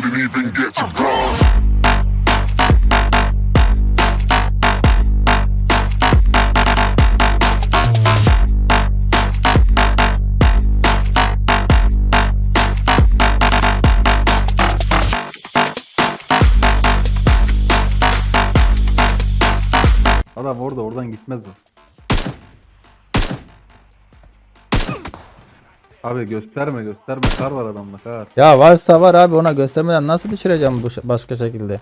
didn't even get to cross. Adam orada oradan gitmez o. Abi gösterme gösterme kar var adamda kar. Ya varsa var abi ona göstermeden nasıl düşüreceğim bu başka şekilde?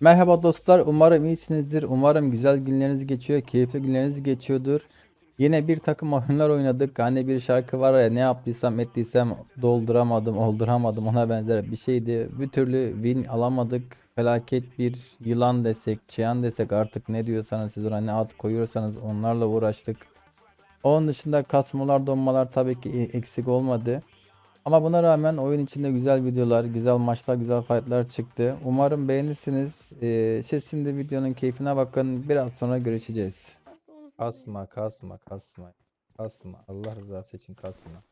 Merhaba dostlar umarım iyisinizdir umarım güzel günleriniz geçiyor keyifli günleriniz geçiyordur Yine bir takım oyunlar oynadık hani bir şarkı var ya ne yaptıysam ettiysem dolduramadım olduramadım ona benzer bir şeydi Bir türlü win alamadık felaket bir yılan desek çıyan desek artık ne diyorsanız siz ona ne ad koyuyorsanız onlarla uğraştık Onun dışında kasmalar donmalar tabii ki e- eksik olmadı ama buna rağmen oyun içinde güzel videolar, güzel maçlar, güzel fightlar çıktı. Umarım beğenirsiniz. Ee, şimdi videonun keyfine bakın. Biraz sonra görüşeceğiz. Kasma, kasma, kasma. Kasma. Allah rızası için kasma.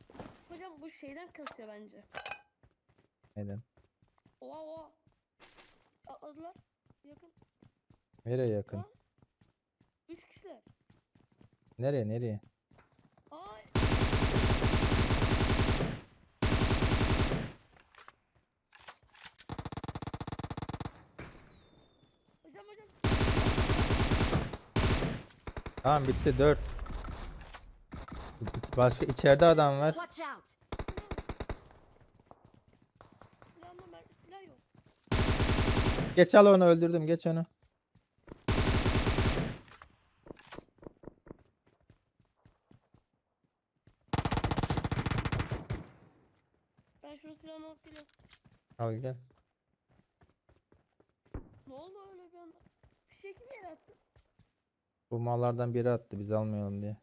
Hocam bu şeyden kasıyor bence. Neden? Oha oha. Atladılar. Yakın. Nereye yakın? Üç kişiler. Nereye, nereye? Ay. Hocam hocam. Tamam bitti 4. Başka içeride adam var. Geç al onu öldürdüm. Geç onu. Ben şurada silahını alıp geliyorum. Al gel. Ne oldu öyle bir anda? Fişek mi yere attı? Bu mallardan biri attı biz almayalım diye.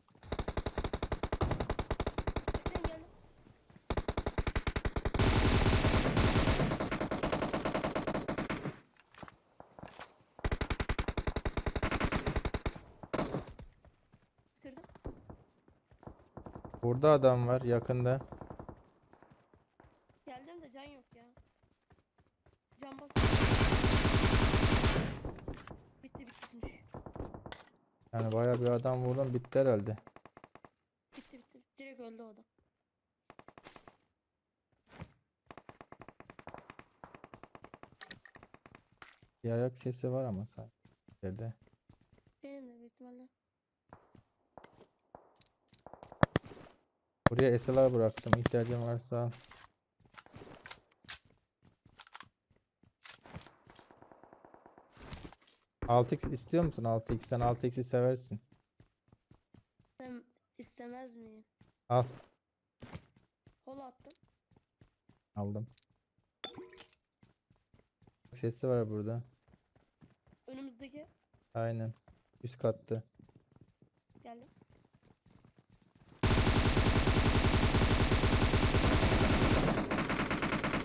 Bitirdim. Burada adam var yakında. Geldim de can yok ya. Can bas. Bitti bitmiş. Yani bayağı bir adam vurdum bitti herhalde. Bitti bitti. Direkt öldü o da. Bir ayak sesi var ama sanki. içeride. Benim de büyük ihtimalle. Buraya SLR bıraktım. İhtiyacın varsa al. Altı x istiyor musun? 6x sen 6x'i seversin. Sen istemez miyim? Al. Hol attım. Aldım. Sesi var burada. Önümüzdeki Aynen. Üst katta. geldim.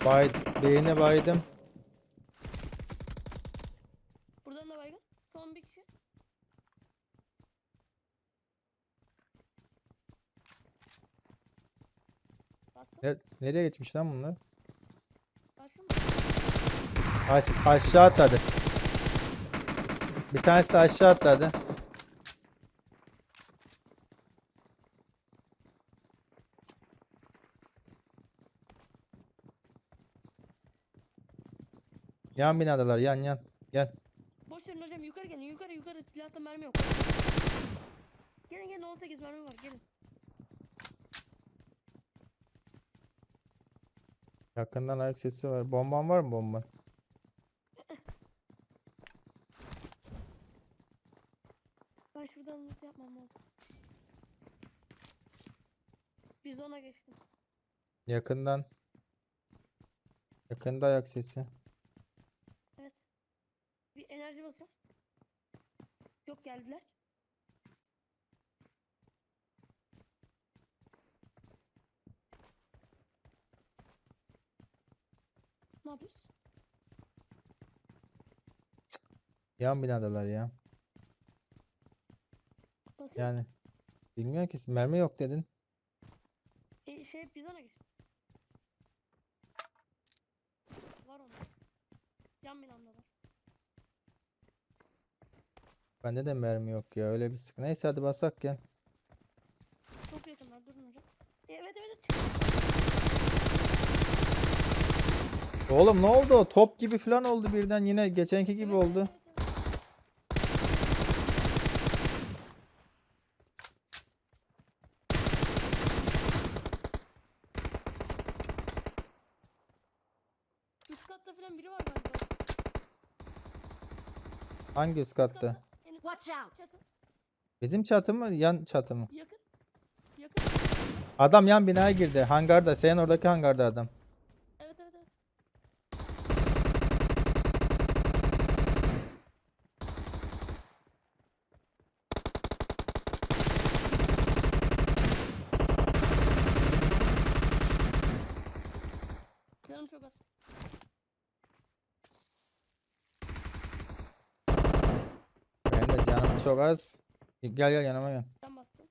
Bay beyine baydım. Buradan da kişi. Bastım. Ne- nereye geçmiş lan bunlar? Aş aşağı atladı. Bir tanesi de aşağı atladı. Yan binadalar yan yan. Gel. Yukarı gelin yukarı yukarı silahta mermi yok. Gelin gelin 18 mermi var gelin. Yakından ayak sesi var. Bomban var mı bomban? Ben şuradan loot yapmam lazım. Biz ona geçtim. Yakından. Yakında ayak sesi. Evet. Bir enerji basıyorum. Yok geldiler. Ne yapıyoruz? Yan binadalar ya. Basıyoruz. Yani Bilmiyorum ki mermi yok dedin. E, şey bizana git. Var onda. Yan binamda var. Bende de mermi yok ya öyle bir sıkıntı. Neyse hadi basak gel. Çok yakınlar durun hocam. E, evet evet. Oğlum ne oldu? Top gibi falan oldu birden yine geçenki gibi Evet, oldu. evet. Üst katta falan biri var galiba. Hangi üst katta? Watch out. Bizim çatı mı? Yan çatı mı? Yakın. Yakın. Adam yan binaya girdi. Hangarda. Senin oradaki hangarda adam. Evet evet evet. Canım çok az. Benim de canım çok az. Gel gel yanıma gel. Ben bastım.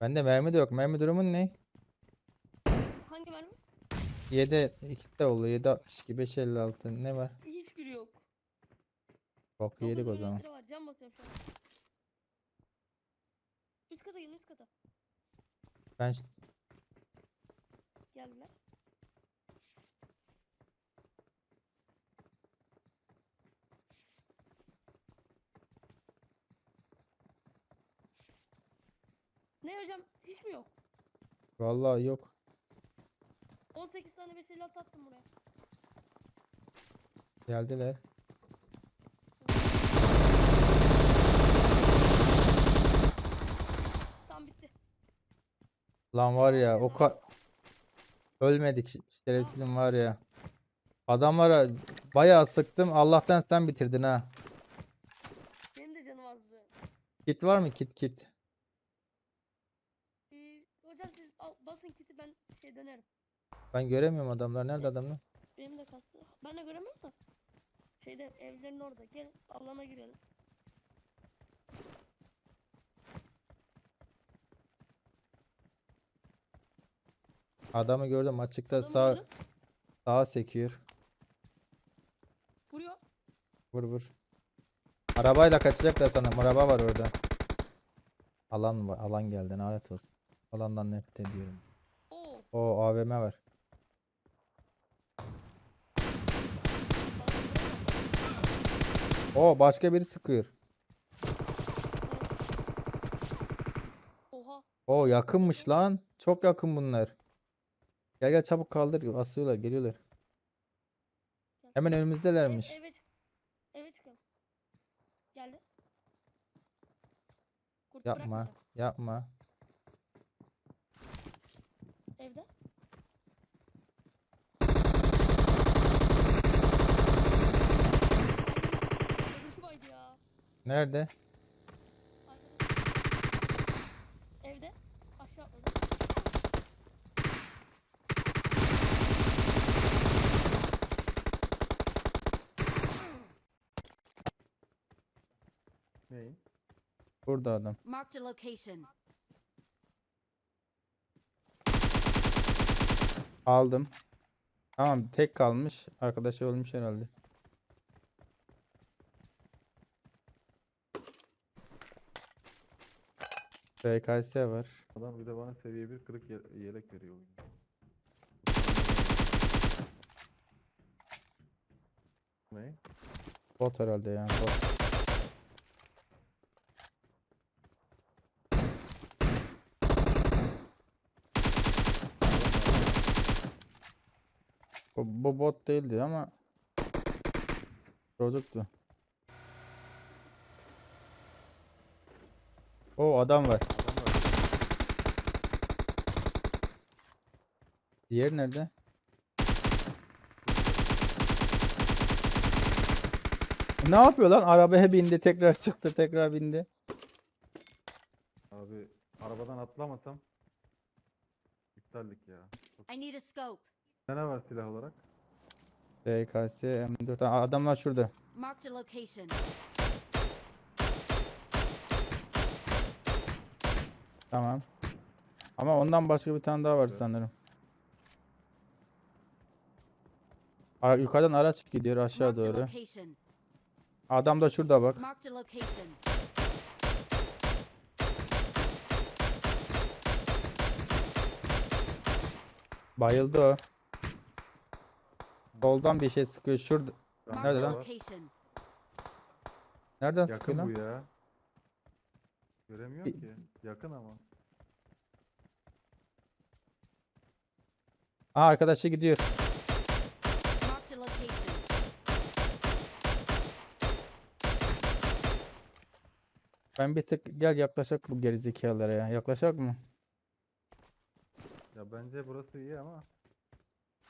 Bende mermi de yok. Mermi durumun ne? Hangi mermi? 7 2 de oldu. 7 62 5 56 ne var? Hiçbiri yok. Bok yedik o 9 zaman. milimetre var. Can basıyorum şu an. Üst kata gelin üst kata. Ben ş- Geldiler. Ne hocam? Hiç mi yok? vallahi yok. 18 tane 5 56 attım buraya. Geldiler. Tam bitti. Lan var ya o ka ölmedik şerefsizim var ya. Adamlara bayağı sıktım. Allah'tan sen bitirdin ha. Benim de canım azdı. Kit var mı? Kit kit. Ee, hocam siz al, basın kiti dönerim. Ben göremiyorum adamlar. Nerede adamlar? Benim de kastı. Ben de göremiyorum da. Şeyde evlerin orada. Gelin alana girelim. Adamı gördüm açıkta Adamı sağ gördüm. sağa sekiyor. Vuruyor. Vur vur. Arabayla kaçacaklar sanırım. Araba var orada. Alan var. Alan geldi. Lanet olsun. Alandan nefret ediyorum. O AVM var. O başka biri sıkıyor. Oha. O yakınmış lan. Çok yakın bunlar. Gel gel çabuk kaldır. Asıyorlar. Geliyorlar. Gel. Hemen önümüzdelermiş. eve çık. Eve çıkalım. Geldi. Kurt Yapma. bırakmayacağım. Yapma. Evde. Nerede? Evde. Aşağı atladı. Burada adam. Marked a location. Aldım. Tamam tek kalmış. Arkadaşı ölmüş herhalde. BKS var. Adam bir de bana seviye bir kırık ye- yelek veriyor. Ne? Bot herhalde yani. Bot. Bu, bu bot değildi ama çocuktu. O adam var. Diğer nerede? Ne yapıyor lan? Arabaya bindi, tekrar çıktı, tekrar bindi. Abi arabadan atlamasam iptallik ya. I need a scope. Ne var silah olarak? DKS M4 Aa, adamlar şurada. Marked a location. Tamam. Ama ondan başka bir tane daha var Evet. sanırım. Ara- yukarıdan araç gidiyor aşağı Marked a doğru. location. Adam da şurada bak. Marked a location. Bayıldı o. Soldan bir şey sıkıyor. Şurada. Nerede lan? Nereden sıkıyor Yakın bu lan? ya. Göremiyorum Bir- ki. Yakın ama. Aa arkadaşı gidiyor. Ben bir tık gel yaklaşak bu gerizekalılara ya. Yaklaşak mı? Ya bence burası iyi ama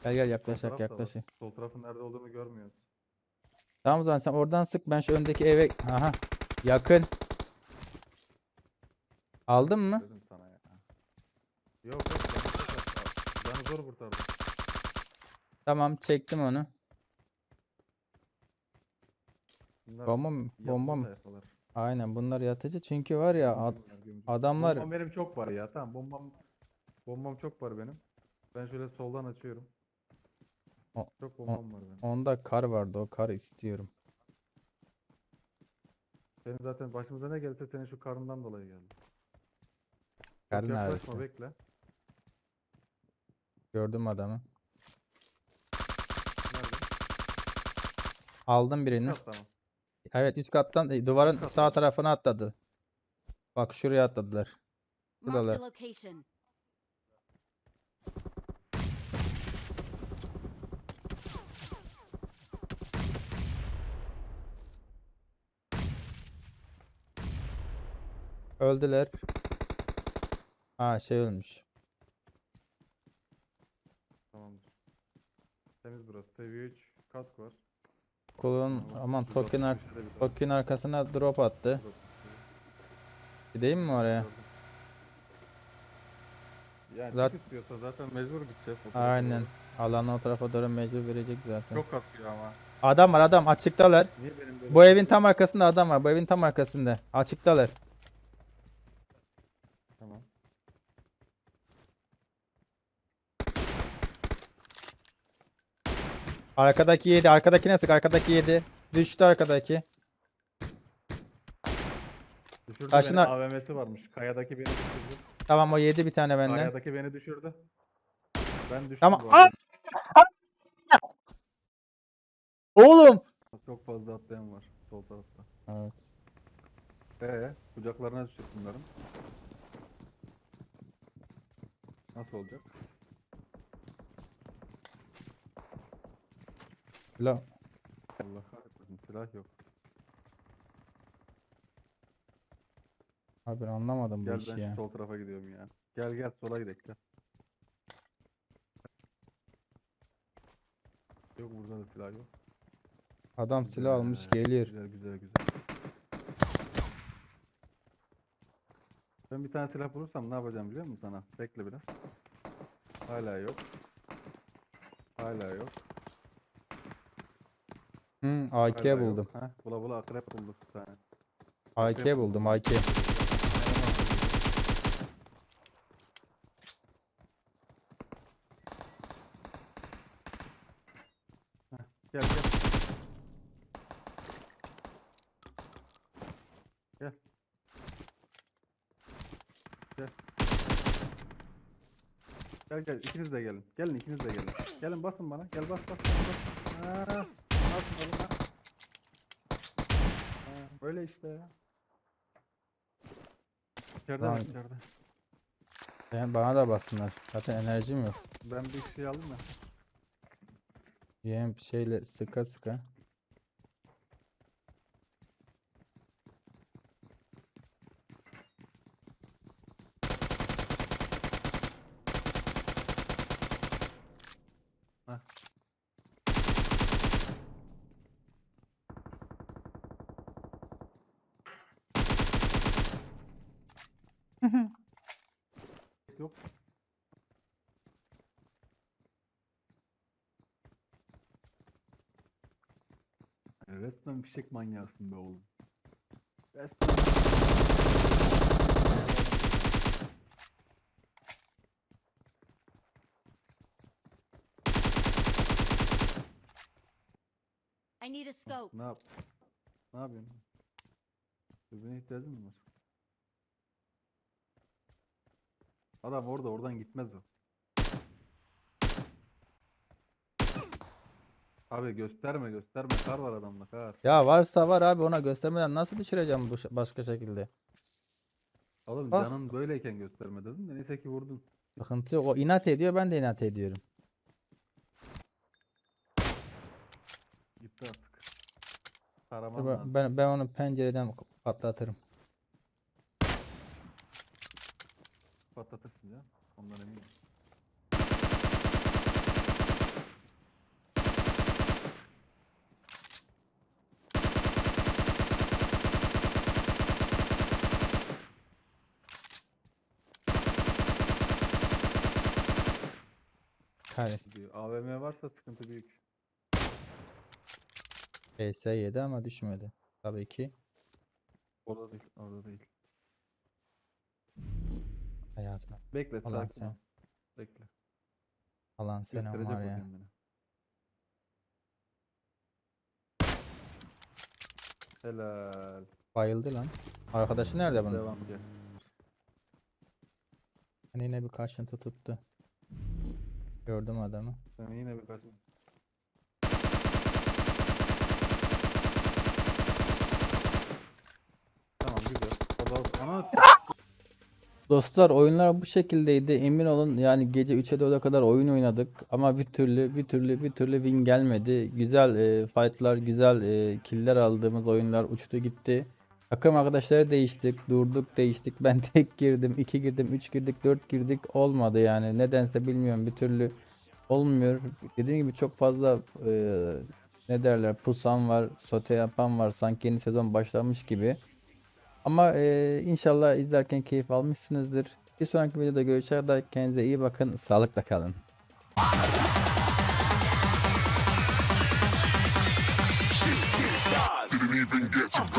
Gel gel da var. yaklaşak. Sol tarafın nerede olduğunu görmüyoruz. Tamam o zaman sen oradan sık ben şu öndeki eve aha yakın. Aldın mı? Dedim sana ya. Yok yok. canı zor kurtardım. Tamam çektim onu. Bunlar Bomba mı? Bomba mı? sayfalar. Aynen bunlar yatıcı çünkü var ya ad- adamlar Bombam benim çok var ya. Tamam bombam bombam çok var benim. Ben şöyle soldan açıyorum. O- Çok bombam var benim. onda kar vardı o kar istiyorum. Senin zaten başımıza ne gelse senin şu karnından dolayı geldi. Çok Kar yaklaşma, neresi? bekle. Gördüm adamı. Nerede? Aldım birini. Tamam. Evet üst kattan e, duvarın sağ tarafına atladı. Bak şuraya atladılar. Marked Buradalar. a location. Öldüler. Ha şey ölmüş. Tamamdır. Temiz burası. Seviye 3 kask var. Tamam, aman şurada token ar bir token arkasına drop attı. drop. Gideyim mi oraya? Yani Zat- çok istiyorsa zaten mecbur gideceğiz. o tarafa Aynen. doğru. Alanı o tarafa doğru mecbur verecek zaten. Çok kasıyor ama. Adam var adam açıktalar. Niye benim böyle Bu evin tam arkasında adam var. Bu evin tam arkasında. Açıktalar. Tamam. Arkadaki yedi. Arkadakine sık. Arkadaki yedi. Düştü arkadaki. Düşürdü Taşına- beni. AVM'si varmış. Kayadaki beni düşürdü. Tamam o yedi bir tane benden. Kayadaki beni düşürdü. Ben düştüm Tamam. bu. Oğlum. Çok fazla atlayan var sol tarafta. Evet. Ee, kucaklarına düşecek bunların. Nasıl olacak? La. Allah kahretsin silah yok. Abi anlamadım bu Gel işi ben şu ya. sol tarafa gidiyorum ya. Gel gel sola gidelim gel. Yok burada da silah yok. Adam silah almış Güzel, geliyor. Güzel güzel güzel. Ben bir tane silah bulursam ne yapacağım biliyor musun sana? Bekle biraz. Hala yok. Hala yok. Hı, AK yok. buldum. Heh, bula bula akrep bulduk bir tane. AK buldum AK. Gel gel. Gel. Gel. Gel gel ikiniz de gelin. Gelin ikiniz de gelin. Gelin basın bana. Gel bas bas bas. bas. Ha, basın oğlum ha. Ha, böyle işte ya. İçeride mi içeride? Ben, bana da bassınlar. Zaten enerjim yok. Ben bir şey alayım mı? Yeğen bir şeyle sıka sıka. Hı hı. Yok. Resmen fişek manyasın be oğlum. Resmen... I need a scope. Ne yap? Ne yapıyorsun? Öbürüne ihtiyacın mı var? Adam orada oradan gitmez o. Abi gösterme gösterme kar var adamda kar. Ya varsa var abi ona göstermeden nasıl düşüreceğim bu başka şekilde? Oğlum Bas. canın böyleyken gösterme dedim de neyse ki vurdun. Sıkıntı yok. O inat ediyor ben de inat ediyorum. Gitti artık. Ben, lazım. ben, ben onu pencereden patlatırım. Patlatırsın ya. Ondan eminim. Kahretsin. Diyor. AVM varsa sıkıntı büyük. PS yedi ama düşmedi. Tabii ki. Orada değil. Orada değil. Hayatına. Bekle sakin sen. ol. Bekle. Alan senin Gösterecek var o ya. kendini. Helal. Bayıldı lan. Arkadaşı nerede bunun? Devam gel. Hani yine bir kaşıntı tuttu. Gördüm adamı. Sen yine bir kaçın. Tamam güzel. O da ana Dostlar oyunlar bu şekildeydi. Emin olun yani gece 3'e 4'e kadar oyun oynadık ama bir türlü bir türlü bir türlü win gelmedi. Güzel e, fightlar, güzel e, killer aldığımız oyunlar uçtu gitti. Takım arkadaşları değiştik, durduk, değiştik. Ben tek girdim, 2 girdim, 3 girdik, 4 girdik. Olmadı yani. Nedense bilmiyorum bir türlü olmuyor. Dediğim gibi çok fazla e, ne derler pusan var, sote yapan var. Sanki yeni sezon başlamış gibi. Ama eee, inşallah izlerken keyif almışsınızdır. Bir sonraki videoda kadar kendinize iyi bakın. Sağlıkla kalın. Didn't even get to.